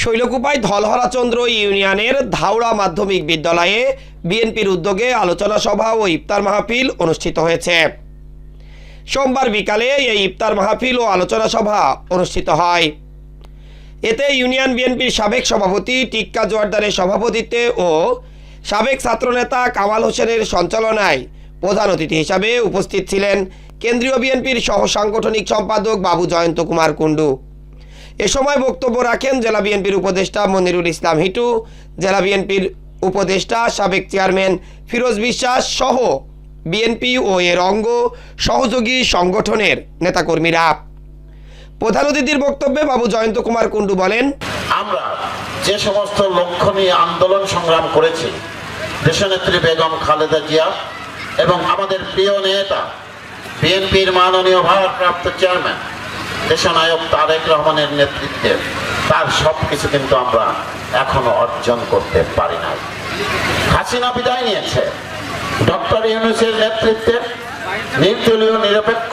শৈলকুপায় ধলহরাচন্দ্র ইউনিয়নের ধাওড়া মাধ্যমিক বিদ্যালয়ে বিএনপির উদ্যোগে আলোচনা সভা ও ইফতার মাহফিল অনুষ্ঠিত হয়েছে। সোমবার বিকালে এই ইফতার মাহফিল ও আলোচনা সভা অনুষ্ঠিত হয়। এতে ইউনিয়ন বিএনপির সাবেক সভাপতি টিক্কা জোয়ারদারের সভাপতিত্বে ও সাবেক ছাত্রনেতা কামাল হোসেনের সঞ্চালনায় প্রধান অতিথি হিসাবে উপস্থিত ছিলেন কেন্দ্রীয় বিএনপির সহ সাংগঠনিক সম্পাদক বাবু জয়ন্ত কুমার কুণ্ডু। এ সময় বক্তব্য রাখেন জেলা বিএনপির উপদেষ্টা মনিরুল ইসলাম হিটু, জেলা বিএনপির উপদেষ্টা সাবেক চেয়ারম্যান ফিরোজ বিশ্বাস সহ বিএনপি ও এর অঙ্গ সহযোগী সংগঠনের নেতাকর্মীরা। প্রধান অতিথির বক্তব্যে বাবু জয়ন্ত কুমার কুণ্ডু বলেন, আমরা যে সমস্ত লক্ষ্য নিয়ে আন্দোলন সংগ্রাম করেছি, দেশনেত্রী বেগম খালেদা জিয়া এবং আমাদের প্রিয় নেতা, বিএনপির মাননীয় ভারপ্রাপ্ত চেয়ারম্যান দেশনায়ক তারেক রহমানের নেতৃত্বে তার সব কিছু কিন্তু আমরা এখনও অর্জন করতে পারি নাই। হাসিনা বিদায় নিয়েছে। ডক্টর ইউনুসের নেতৃত্বে নির্দলীয় নিরপেক্ষ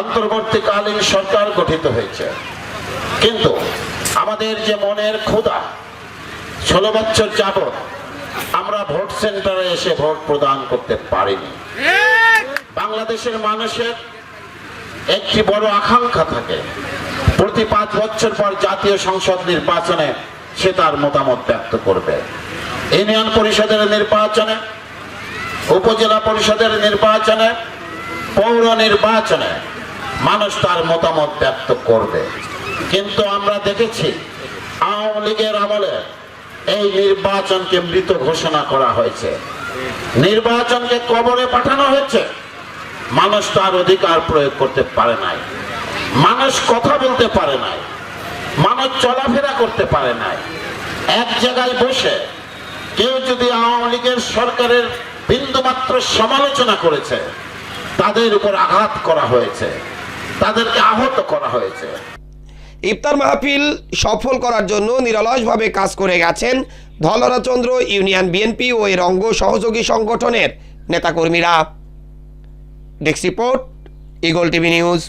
অন্তর্বর্তীকালীন সরকার গঠিত হয়েছে। কিন্তু আমাদের যে মনের ক্ষুধা, ষোলো বছর যাবৎ আমরা ভোট সেন্টারে এসে ভোট প্রদান করতে পারিনি। বাংলাদেশের মানুষের একটি বড় আকাঙ্ক্ষা থাকে। প্রতি পাঁচ বছর পর জাতীয় সংসদ নির্বাচনে সে তার মতামত ব্যক্ত করবে। ইউনিয়ন পরিষদের নির্বাচনে, উপজেলা পরিষদের নির্বাচনে, পৌর নির্বাচনে মানুষ তার মতামত ব্যক্ত করবে। কিন্তু আমরা দেখেছি, আওয়ামী লীগের আমলে এই নির্বাচনকে মৃত ঘোষণা করা হয়েছে। নির্বাচনকে কবরে পাঠানো হয়েছে। মানুষ তার অধিকার প্রয়োগ করতে পারে নাই। মানুষ কথা বলতে পারে নাই। মানুষ চলাফেরা করতে পারে নাই। এক জায়গায় বসে কেউ যদি আওয়ামী লীগের সরকারের বিন্দুমাত্র সমালোচনা করেছে, তাদের উপর আঘাত করা হয়েছে। তাদেরকে আহত করা হয়েছে। ইফতার মাহফিল সফল করার জন্য নিরলসভাবে কাজ করে গেছেন ধলরাচন্দ্র ইউনিয়ন বিএনপি ও এর অঙ্গ সহযোগী সংগঠনের নেতাকর্মীরা। Desk report eagle TV news